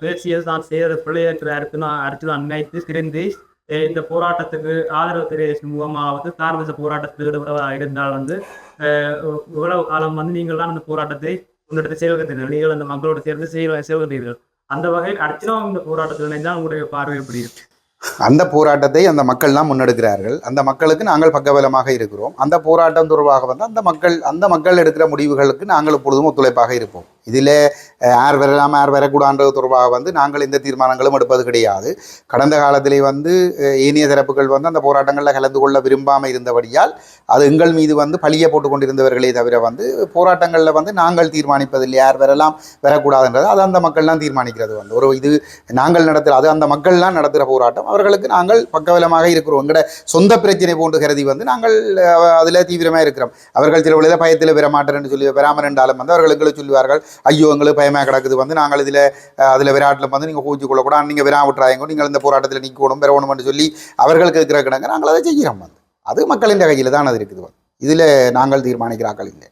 பேசியது தான் செய்கிற பிள்ளையற்ற அரசு அடித்து நினைத்து திரிந்து இந்த போராட்டத்துக்கு ஆதரவு தெரிவிக்கும் முகமாவது சார்பச போராட்டத்தில் ஈடுபட இருந்தால் வந்து இவ்வளவு காலம் வந்து நீங்கள் தான் அந்த போராட்டத்தை உங்களிடத்தை செய்வதற்கு நீங்கள் அந்த மக்களோடு சேர்ந்து செய்வ செய்வதீர்கள் அந்த வகையில் அர்ச்சனா இந்த போராட்டத்தில் நினைந்தால் உங்களுடைய பார்வை எப்படி இருக்கு? அந்த போராட்டத்தை அந்த மக்கள் தான் முன்னெடுக்கிறார்கள். அந்த மக்களுக்கு நாங்கள் பக்கபலமாக இருக்கிறோம். அந்த போராட்டம் தொடர்பாக வந்து அந்த மக்கள் அந்த மக்கள் எடுக்கிற முடிவுகளுக்கு நாங்கள் எப்பொழுதும் ஒத்துழைப்பாக இருப்போம். இதில் யார் வரலாம் யார் வரக்கூடாதுன்றது தொடர்பாக வந்து நாங்கள் எந்த தீர்மானங்களும் எடுப்பது கிடையாது. கடந்த காலத்திலே வந்து ஏனைய தரப்புகள் வந்து அந்த போராட்டங்களில் கலந்து கொள்ள விரும்பாமல் இருந்தபடியால் அது எங்கள் மீது வந்து பழிய போட்டு கொண்டிருந்தவர்களே தவிர வந்து போராட்டங்களில் வந்து நாங்கள் தீர்மானிப்பதில்லை. யார் வரலாம் வரக்கூடாதுன்றது அது அந்த மக்கள்லாம் தீர்மானிக்கிறது வந்து. ஒரு இது நாங்கள் நடத்துகிற அது அந்த மக்கள்லாம் நடத்துகிற போராட்டம். அவர்களுக்கு நாங்கள் பக்கவலமாக இருக்கிறோம். எங்களோட சொந்த பிரச்சனை போன்று கருதி வந்து நாங்கள் அதில் தீவிரமாக இருக்கிறோம். அவர்கள் சில வேளையில பயத்தில் பெற மாட்டேன்னு சொல்லி பெறாமல் என்றாலும் வந்து அவர்கள் எங்களை சொல்லுவார்கள் ஐயோ எங்களுக்கு பயமாக கிடக்குது. வந்து நாங்கள் இதில் அதில் விராட்டில் வந்து நீங்கள் கூச்சி கொள்ளக்கூடாது நீங்கள் விரா விட்டுறாங்க நீங்கள் இந்த போராட்டத்தில் நிற்கணும் பெறணும்னு சொல்லி அவர்களுக்கு இருக்கிற கிடங்க நாங்கள் அதை செய்கிறோம் வந்து. அது மக்களின் கையில் தான் அது இருக்குது வந்து. இதில் நாங்கள் தீர்மானிக்கிறாக்கள் இல்லை.